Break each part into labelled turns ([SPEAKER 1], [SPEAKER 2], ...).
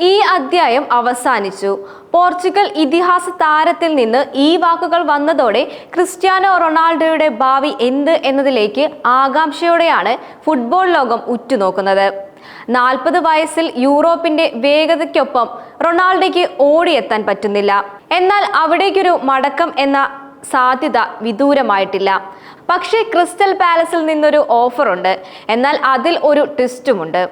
[SPEAKER 1] ഈ അധ്യായം അവസാനിച്ചു. പോർച്ചുഗൽ ഇതിഹാസ താരത്തിൽ നിന്ന് ഈ വാക്കുകൾ വന്നതോടെ ക്രിസ്ത്യാനോ റൊണാൾഡോയുടെ ഭാവി എന്ത് എന്നതിലേക്ക് ആകാംക്ഷയോടെയാണ് ഫുട്ബോൾ ലോകം ഉറ്റുനോക്കുന്നത്. നാൽപ്പത് വയസ്സിൽ യൂറോപ്പിന്റെ വേഗതയ്ക്കൊപ്പം റൊണാൾഡോയ്ക്ക് ഓടിയെത്താൻ പറ്റുന്നില്ല. എന്നാൽ അവിടേക്കൊരു മടക്കം എന്ന സാധ്യത വിദൂരമായിട്ടില്ല. പക്ഷേ ക്രിസ്റ്റൽ പാലസിൽ നിന്നൊരു ഓഫറുണ്ട്. എന്നാൽ അതിൽ ഒരു ട്വിസ്റ്റുമുണ്ട്.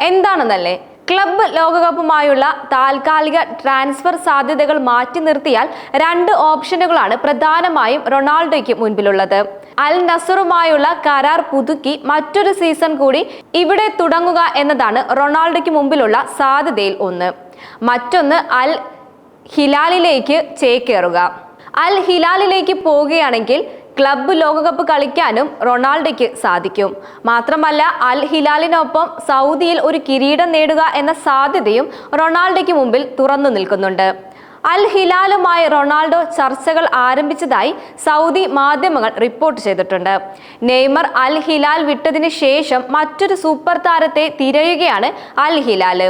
[SPEAKER 1] എന്താണെന്നല്ലേ? ക്ലബ്ബ് ലോകകപ്പുമായുള്ള താൽക്കാലിക ട്രാൻസ്ഫർ സാധ്യതകൾ മാറ്റി നിർത്തിയാൽ രണ്ട് ഓപ്ഷനുകളാണ് പ്രധാനമായും റൊണാൾഡോയ്ക്ക് മുൻപിലുള്ളത്. അൽ നസറുമായുള്ള കരാർ പുതുക്കി മറ്റൊരു സീസൺ കൂടി ഇവിടെ തുടങ്ങുക എന്നതാണ് റൊണാൾഡോയ്ക്ക് മുമ്പിലുള്ള സാധ്യതയിൽ ഒന്ന്. മറ്റൊന്ന് അൽ ഹിലാലിലേക്ക് ചേക്കേറുക. അൽ ഹിലാലിലേക്ക് പോവുകയാണെങ്കിൽ ക്ലബ്ബ് ലോകകപ്പ് കളിക്കാനും റൊണാൾഡോയ്ക്ക് സാധിക്കും. മാത്രമല്ല അൽ ഹിലാലിനൊപ്പം സൗദിയിൽ ഒരു കിരീടം നേടുക എന്ന സാധ്യതയും റൊണാൾഡോയ്ക്ക് മുമ്പിൽ തുറന്നു നിൽക്കുന്നുണ്ട്. അൽ ഹിലാലുമായി റൊണാൾഡോ ചർച്ചകൾ ആരംഭിച്ചതായി സൗദി മാധ്യമങ്ങൾ റിപ്പോർട്ട് ചെയ്തിട്ടുണ്ട്. നെയ്മർ അൽ ഹിലാൽ വിട്ടതിന് ശേഷം മറ്റൊരു സൂപ്പർ താരത്തെ തിരയുകയാണ് Al Hilal.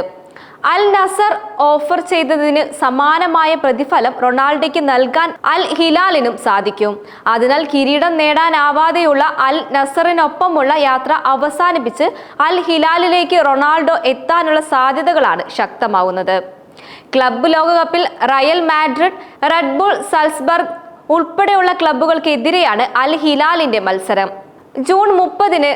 [SPEAKER 1] Al Nassr offer ചെയ്തതിന് സമാനമായ പ്രതിഫലം റൊണാൾഡോയ്ക്ക് നൽകാൻ അൽ ഹിലാലിനും സാധിക്കും. അതിനാൽ കിരീടം നേടാനാവാതെയുള്ള അൽ നസറിനൊപ്പമുള്ള യാത്ര അവസാനിപ്പിച്ച് അൽ ഹിലാലിലേക്ക് റൊണാൾഡോ എത്താനുള്ള സാധ്യതകളാണ് ശക്തമാവുന്നത്. ക്ലബ്ബ് ലോകകപ്പിൽ Real Madrid Red Bull Salzburg ഉൾപ്പെടെയുള്ള ക്ലബ്ബുകൾക്കെതിരെയാണ് അൽ ഹിലാലിന്റെ മത്സരം. ജൂൺ മുപ്പതിന്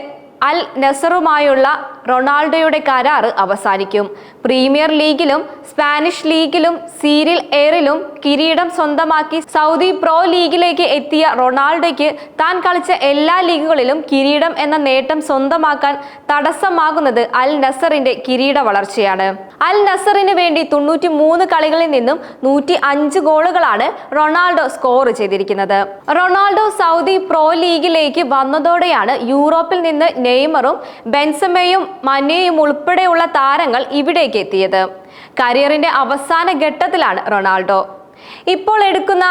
[SPEAKER 1] അൽ നസറുമായുള്ള റൊണാൾഡോയുടെ കരാർ അവസാനിക്കും. പ്രീമിയർ ലീഗിലും സ്പാനിഷ് ലീഗിലും സീരിയൽ എയറിലും കിരീടം സ്വന്തമാക്കി സൗദി പ്രോ ലീഗിലേക്ക് എത്തിയ റൊണാൾഡോയ്ക്ക് താൻ കളിച്ച എല്ലാ ലീഗുകളിലും കിരീടം എന്ന നേട്ടം സ്വന്തമാക്കാൻ തടസ്സമാകുന്നത് അൽ നസറിന്റെ കിരീട വളർച്ചയാണ്. അൽ നസറിന് വേണ്ടി തൊണ്ണൂറ്റി മൂന്ന് കളികളിൽ നിന്നും നൂറ്റി അഞ്ച് ഗോളുകളാണ് റൊണാൾഡോ സ്കോർ ചെയ്തിരിക്കുന്നത്. റൊണാൾഡോ സൗദി പ്രോ ലീഗിലേക്ക് വന്നതോടെയാണ് യൂറോപ്പിൽ നിന്ന് നെയ്മറും ബെൻസമയും മനേയും ഉൾപ്പെടെയുള്ള താരങ്ങൾ ഇവിടേക്ക് എത്തിയത്. കരിയറിന്റെ അവസാന ഘട്ടത്തിലാണ് റൊണാൾഡോ. ഇപ്പോൾ എടുക്കുന്ന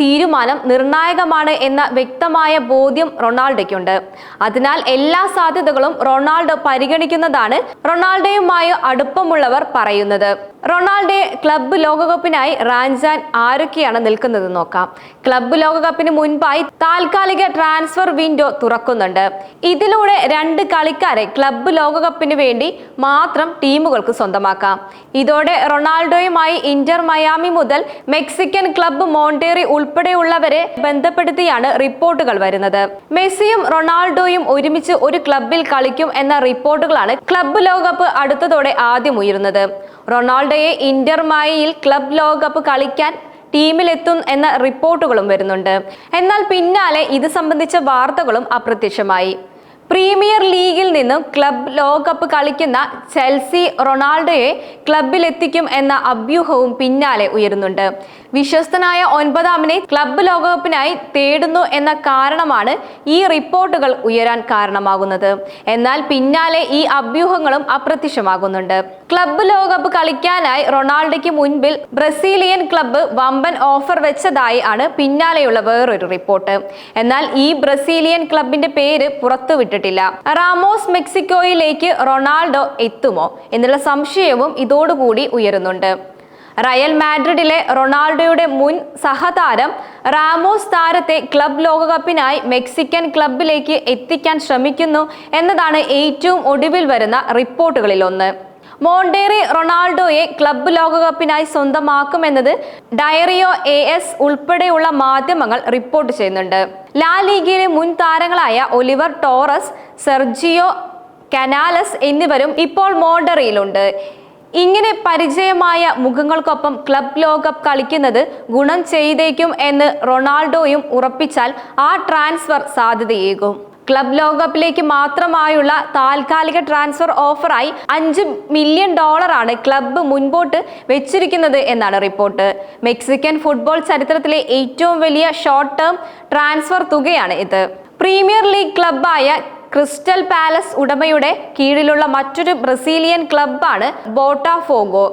[SPEAKER 1] തീരുമാനം നിർണായകമാണ് എന്ന വ്യക്തമായ ബോധ്യം റൊണാൾഡോയ്ക്കുണ്ട്. അതിനാൽ എല്ലാ സാധ്യതകളും റൊണാൾഡോ പരിഗണിക്കുന്നതാണ് റൊണാൾഡോയുമായി അടുപ്പമുള്ളവർ പറയുന്നത്. റൊണാൾഡോയെ ക്ലബ്ബ് ലോകകപ്പിനായി റാഞ്ചാൻ ആരൊക്കെയാണ് നിൽക്കുന്നത് നോക്കാം. ക്ലബ്ബ് ലോകകപ്പിന് മുൻപായി താൽക്കാലിക ട്രാൻസ്ഫർ വിൻഡോ തുറക്കുന്നുണ്ട്. ഇതിലൂടെ രണ്ട് കളിക്കാരെ ക്ലബ്ബ് ലോകകപ്പിന് വേണ്ടി മാത്രം ടീമുകൾക്ക് സ്വന്തമാക്കാം. ഇതോടെ റൊണാൾഡോയുമായി ഇന്റർ മയാമി മുതൽ മെക്സിക്കൻ ക്ലബ്ബ് മോണ്ടേറി ഉൾപ്പെടെയുള്ളവരെ ബന്ധപ്പെടുത്തിയാണ് റിപ്പോർട്ടുകൾ വരുന്നത്. മെസ്സിയും റൊണാൾഡോയും ഒരുമിച്ച് ഒരു ക്ലബ്ബിൽ കളിക്കും എന്ന റിപ്പോർട്ടുകളാണ് ക്ലബ്ബ് ലോകകപ്പ് അടുത്തതോടെ ആദ്യം ഉയരുന്നത്. റൊണാൾഡോയെ ഇന്റർമായിൽ ക്ലബ് ലോകകപ്പ് കളിക്കാൻ ടീമിലെത്തും എന്ന റിപ്പോർട്ടുകളും വരുന്നുണ്ട്. എന്നാൽ പിന്നാലെ ഇത് സംബന്ധിച്ച വാർത്തകളും അപ്രത്യക്ഷമായി. പ്രീമിയർ ലീഗിൽ നിന്നും ക്ലബ് ലോകകപ്പ് കളിക്കുന്ന ചെൽസി റൊണാൾഡോയെ ക്ലബിലെത്തിക്കും എന്ന അഭ്യൂഹവും പിന്നാലെ ഉയരുന്നുണ്ട്. വിശ്വസ്തനായ ഒൻപതാമിനെ ക്ലബ്ബ് ലോകകപ്പിനായി തേടുന്നു എന്ന കാരണമാണ് ഈ റിപ്പോർട്ടുകൾ ഉയരാൻ കാരണമാകുന്നത്. എന്നാൽ പിന്നാലെ ഈ അഭ്യൂഹങ്ങളും അപ്രത്യക്ഷമാകുന്നുണ്ട്. ക്ലബ്ബ് ലോകകപ്പ് കളിക്കാനായി റൊണാൾഡോയ്ക്ക് മുൻപിൽ ബ്രസീലിയൻ ക്ലബ്ബ് വമ്പൻ ഓഫർ വെച്ചതായി ആണ് പിന്നാലെയുള്ള വേറൊരു റിപ്പോർട്ട്. എന്നാൽ ഈ ബ്രസീലിയൻ ക്ലബിന്റെ പേര് പുറത്തുവിട്ടിട്ടില്ല റാമോസ് മെക്സിക്കോയിലേക്ക് റൊണാൾഡോ എത്തുമോ എന്നുള്ള സംശയവും ഇതോടുകൂടി ഉയരുന്നുണ്ട്. റയൽ മാഡ്രിഡിലെ റൊണാൾഡോയുടെ മുൻ സഹതാരം റാമോസ് താരത്തെ ക്ലബ് ലോകകപ്പിനായി മെക്സിക്കൻ ക്ലബിലേക്ക് എത്തിക്കാൻ ശ്രമിക്കുന്നു എന്നതാണ് ഏറ്റവും ഒടുവിൽ വരുന്ന റിപ്പോർട്ടുകളിലൊന്ന്. മോണ്ടേറി റൊണാൾഡോയെ ക്ലബ്ബ് ലോകകപ്പിനായി സ്വന്തമാക്കുമെന്നത് ഡയറിയോ എ എസ് ഉൾപ്പെടെയുള്ള മാധ്യമങ്ങൾ റിപ്പോർട്ട് ചെയ്യുന്നുണ്ട്. ലാ ലീഗിലെ മുൻ താരങ്ങളായ ഒലിവർ ടോറസ് സെർജിയോ കനാലസ് എന്നിവരും ഇപ്പോൾ മോണ്ടറിയിലുണ്ട്. ഇങ്ങനെ പരിചയമായ മുഖങ്ങൾക്കൊപ്പം ക്ലബ് ലോകകപ്പ് കളിക്കുന്നത് ഗുണം ചെയ്തേക്കും എന്ന് റൊണാൾഡോയും ഉറപ്പിച്ചാൽ ആ ട്രാൻസ്ഫർ സാധ്യതയേകും. ക്ലബ് ലോകകപ്പിലേക്ക് മാത്രമായുള്ള താൽക്കാലിക ട്രാൻസ്ഫർ ഓഫറായി അഞ്ച് മില്യൺ ഡോളറാണ് ക്ലബ്ബ് മുൻപോട്ട് വെച്ചിരിക്കുന്നത് എന്നാണ് റിപ്പോർട്ട്. മെക്സിക്കൻ ഫുട്ബോൾ ചരിത്രത്തിലെ ഏറ്റവും വലിയ ഷോർട്ട് ടേം ട്രാൻസ്ഫർ തുകയാണ് ഇത്. പ്രീമിയർ ലീഗ് ക്ലബ്ബായ ക്രിസ്റ്റൽ പാലസ് ഉടമയുടെ കീഴിലുള്ള മറ്റൊരു ബ്രസീലിയൻ ക്ലബ്ബാണ് ബോട്ടാഫോഗോ.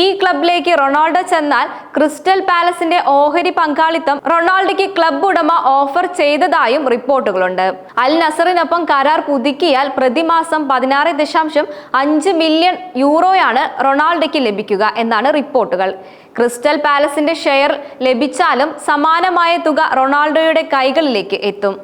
[SPEAKER 1] ഈ ക്ലബിലേക്ക് റൊണാൾഡോ ചെന്നാൽ ക്രിസ്റ്റൽ പാലസിന്റെ ഓഹരി പങ്കാളിത്തം റൊണാൾഡോയ്ക്ക് ക്ലബ് ഉടമ ഓഫർ ചെയ്തതായും റിപ്പോർട്ടുകളുണ്ട്. അൽ നസറിനൊപ്പം കരാർ പുതുക്കിയാൽ പ്രതിമാസം പതിനാറ് ദശാംശം അഞ്ച് മില്യൺ യൂറോയാണ് റൊണാൾഡോയ്ക്ക് ലഭിക്കുക എന്നാണ് റിപ്പോർട്ടുകൾ. ക്രിസ്റ്റൽ പാലസിന്റെ ഷെയർ ലഭിച്ചാലും സമാനമായ തുക റൊണാൾഡോയുടെ കൈകളിലേക്ക് എത്തും.